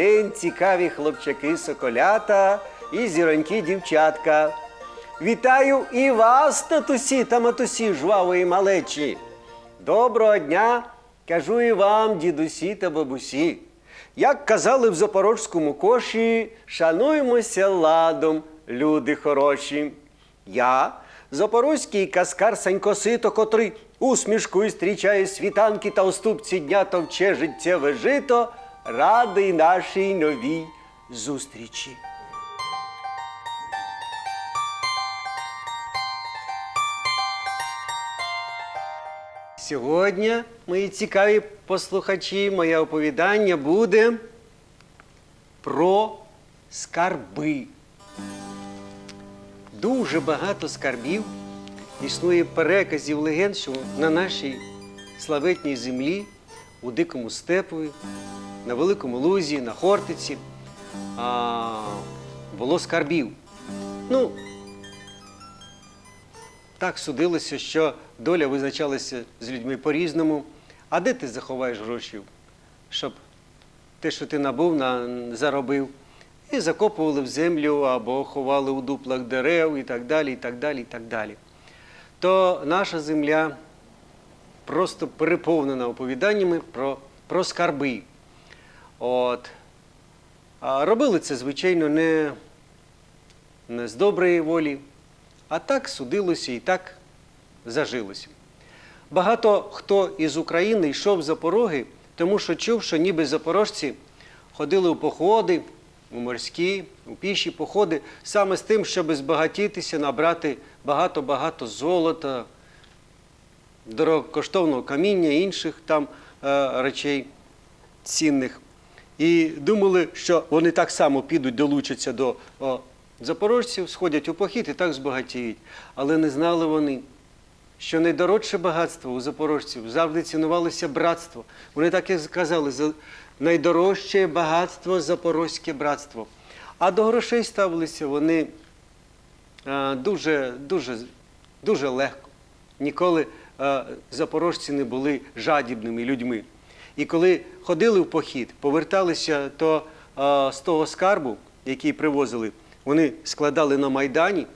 День, цікаві хлопчаки соколята і зіроньки дівчатка. Вітаю і вас, татусі та матусі жвавої малечі. Доброго дня, кажу і вам, дідусі та бабусі. Як казали в запорожському коші, шануймося ладом, люди хороші. Я, запорозький каскар Санько Сито, котрий усмішкою зустрічає світанки та уступці дня товче життєве жито, радий нашій новій зустрічі. Сьогодні, мої цікаві послухачі, моє оповідання буде про скарби. Дуже багато скарбів існує переказів легенд, що на нашій славетній землі, у дикому степові, на великому лузі, на Хортиці а, було скарбів. Ну, так судилося, що доля визначалася з людьми по-різному. А де ти заховаєш гроші, щоб те, що ти набув, на, заробив, і закопували в землю або ховали у дуплах дерев і так далі, і так далі, і так далі. То наша земля просто переповнена оповіданнями про, про скарби. От. А робили це, звичайно, не, не з доброї волі, а так судилося і так зажилося. Багато хто із України йшов за пороги, тому що чув, що ніби запорожці ходили у походи, у морські, у піші походи, саме з тим, щоб збагатітися, набрати багато-багато золота, дорогокоштовного каміння інших там е, речей цінних. І думали, що вони так само підуть, долучаться до запорожців, сходять у похід і так збагатіють. Але не знали вони, що найдорожче багатство у запорожців завжди цінувалося братство. Вони так і сказали, найдорожче багатство запорозьке братство. А до грошей ставилися вони дуже, дуже, дуже легко. Ніколи запорожці не були жадібними людьми. І коли ходили в похід, поверталися, то е, з того скарбу, який привозили, вони складали на майдані,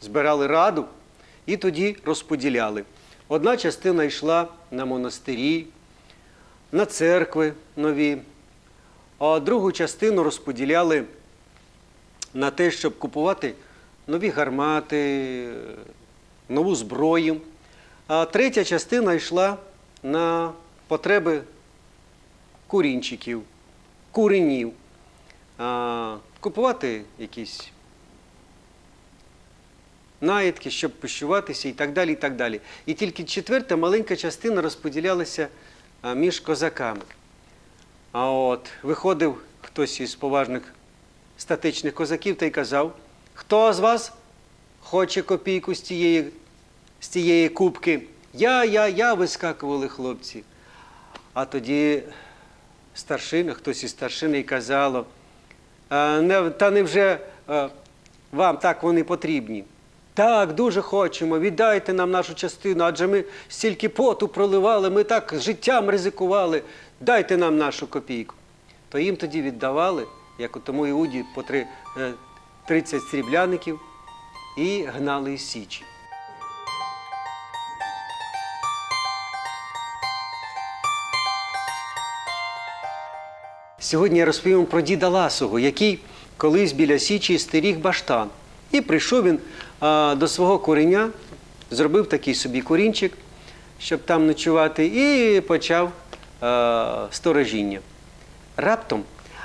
збирали раду і тоді розподіляли. Одна частина йшла на монастирі, на церкви нові, а другу частину розподіляли на те, щоб купувати нові гармати, нову зброю. А третя частина йшла на потреби курінчиків, куренів, купувати якісь наїдки, щоб пищуватися і так далі. І так далі. І тільки четверта маленька частина розподілялася між козаками. А от виходив хтось із поважних статичних козаків та й казав, хто з вас хоче копійку з тієї, з тієї кубки? Я, я, я вискакували хлопці. А тоді старшина, хтось із старшини й казало, «А, не, та невже е, вам так вони потрібні? Так, дуже хочемо, віддайте нам нашу частину, адже ми стільки поту проливали, ми так життям ризикували, дайте нам нашу копійку. То їм тоді віддавали, як у тому Іуді, по е, 30 срібляників і гнали із Січі. Сьогодні я розповім про діда Ласого, який колись біля Січі стеріг баштан. І прийшов він а, до свого кореня, зробив такий собі корінчик, щоб там ночувати, і почав а, сторожіння. Раптом,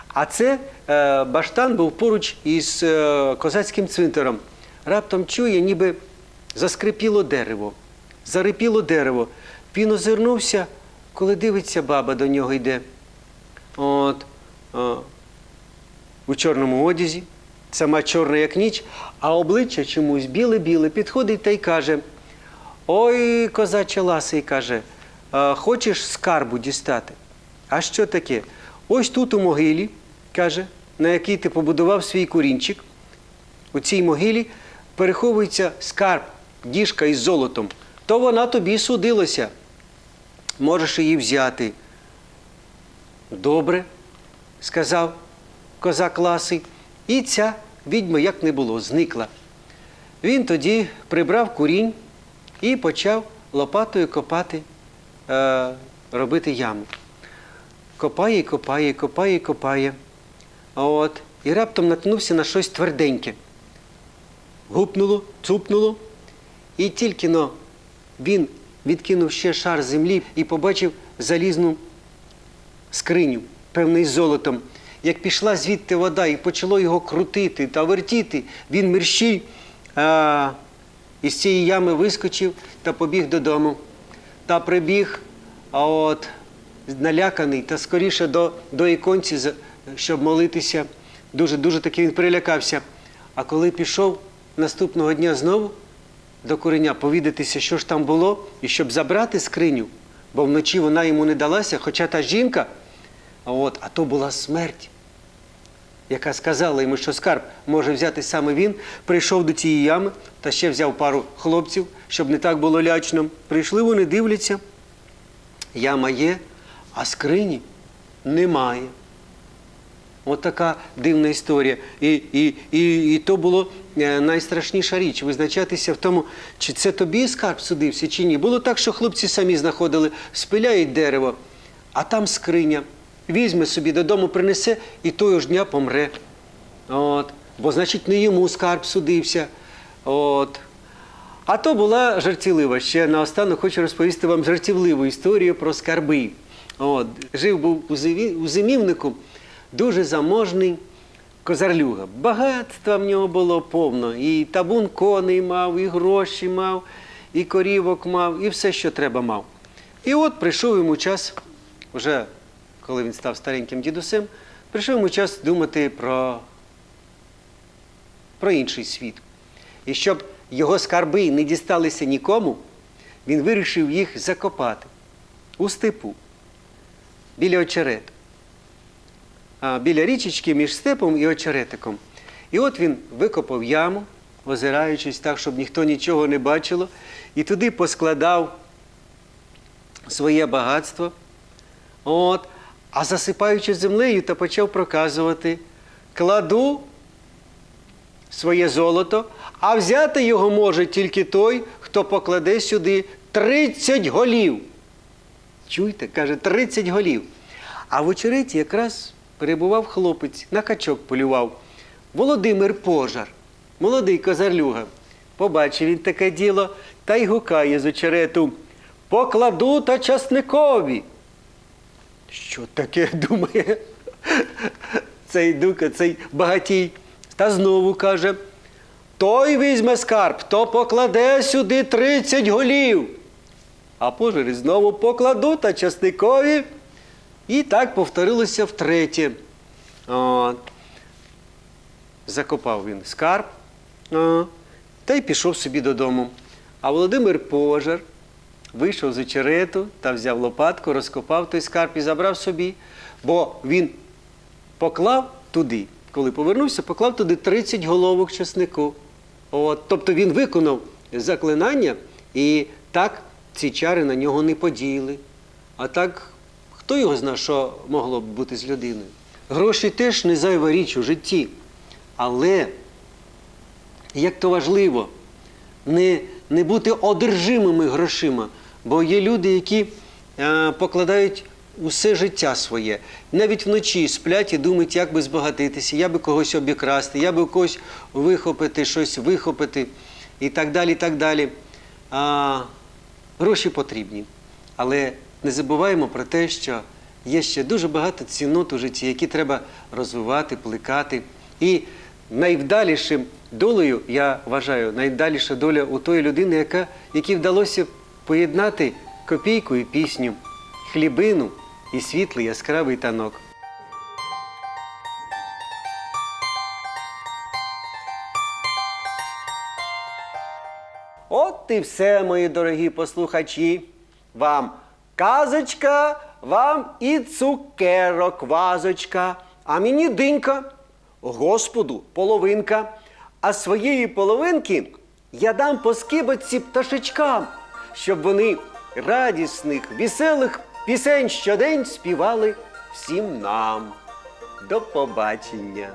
а це е, баштан був поруч із е, козацьким цвинтаром. Раптом чує, ніби заскрипіло дерево, зарипіло дерево. Він озирнувся, коли дивиться, баба до нього йде. От, у чорному одязі, сама чорна, як ніч, а обличчя чомусь біле-біле, підходить та й каже: Ой, козаче ласий, каже, хочеш скарбу дістати? А що таке? Ось тут у могилі, каже, на якій ти побудував свій курінчик. У цій могилі переховується скарб, діжка із золотом. То вона тобі судилася. Можеш її взяти. Добре, сказав козак Ласий, і ця відьма як не було, зникла. Він тоді прибрав курінь і почав лопатою копати, е, робити яму. Копає, копає, копає, копає. От, і раптом наткнувся на щось тверденьке. Гупнуло, цупнуло, і тільки но він відкинув ще шар землі і побачив залізну скриню, певний золотом. Як пішла звідти вода і почало його крутити та вертіти, він мерщій а, із цієї ями вискочив та побіг додому. Та прибіг, а от наляканий та скоріше до, до іконці, щоб молитися. Дуже дуже таки він перелякався. А коли пішов наступного дня знову до кореня повідатися, що ж там було, і щоб забрати скриню, бо вночі вона йому не далася, хоча та жінка, от, а то була смерть, яка сказала йому, що скарб може взяти саме він, прийшов до цієї ями та ще взяв пару хлопців, щоб не так було лячно. Прийшли вони, дивляться, яма є, а скрині немає. От така дивна історія. І, і, і, і то було е, найстрашніша річ визначатися в тому, чи це тобі скарб судився, чи ні. Було так, що хлопці самі знаходили, спиляють дерево, а там скриня. Візьме собі додому, принесе і того ж дня помре. От. Бо, значить, не йому скарб судився. От. А то була жартівлива. Ще наостанок хочу розповісти вам жартівливу історію про скарби. От. Жив був у зимі- у зимівнику дуже заможний козарлюга. Багатства в нього було повно. І табун коней мав, і гроші мав, і корівок мав, і все, що треба мав. І от прийшов йому час, вже коли він став стареньким дідусем, прийшов йому час думати про, про інший світ. І щоб його скарби не дісталися нікому, він вирішив їх закопати у степу біля очерету. А, біля річечки між степом і очеретиком. І от він викопав яму, озираючись так, щоб ніхто нічого не бачило, і туди поскладав своє багатство. От, а засипаючи землею, та почав проказувати: кладу своє золото, а взяти його може тільки той, хто покладе сюди 30 голів. Чуєте, каже, 30 голів. А в очереті якраз перебував хлопець, на качок полював. Володимир Пожар, молодий козарлюга. Побачив він таке діло та й гукає з очерету. Покладу та часникові. Що таке думає? Цей дука, цей багатій. Та знову каже: той візьме скарб, то покладе сюди 30 голів. А пожарі знову покладу та часникові. І так повторилося втретє. От. Закопав він скарб а, та й пішов собі додому. А Володимир Пожар вийшов з очерету та взяв лопатку, розкопав той скарб і забрав собі, бо він поклав туди, коли повернувся, поклав туди 30 головок чеснику. От, тобто він виконав заклинання, і так ці чари на нього не подіяли. А так, хто його знає, що могло б бути з людиною? Гроші теж не зайва річ у житті. Але як то важливо не, не бути одержимими грошима, бо є люди, які е, покладають усе життя своє. Навіть вночі сплять і думають, як би збагатитися, я би когось обікрасти, я би когось вихопити, щось вихопити і так далі. і так далі. А, гроші потрібні. Але не забуваємо про те, що є ще дуже багато цінот у житті, які треба розвивати, плекати. І найвдалішим долею, я вважаю, найвдаліша доля у тої людини, яка, якій вдалося поєднати копійку і пісню, хлібину і світлий яскравий танок. От і все, мої дорогі послухачі. Вам казочка, вам і цукерок вазочка, а мені динька, Господу половинка. А своєї половинки я дам по скибочці пташечкам, щоб вони радісних, веселих пісень щодень співали всім нам. До побачення!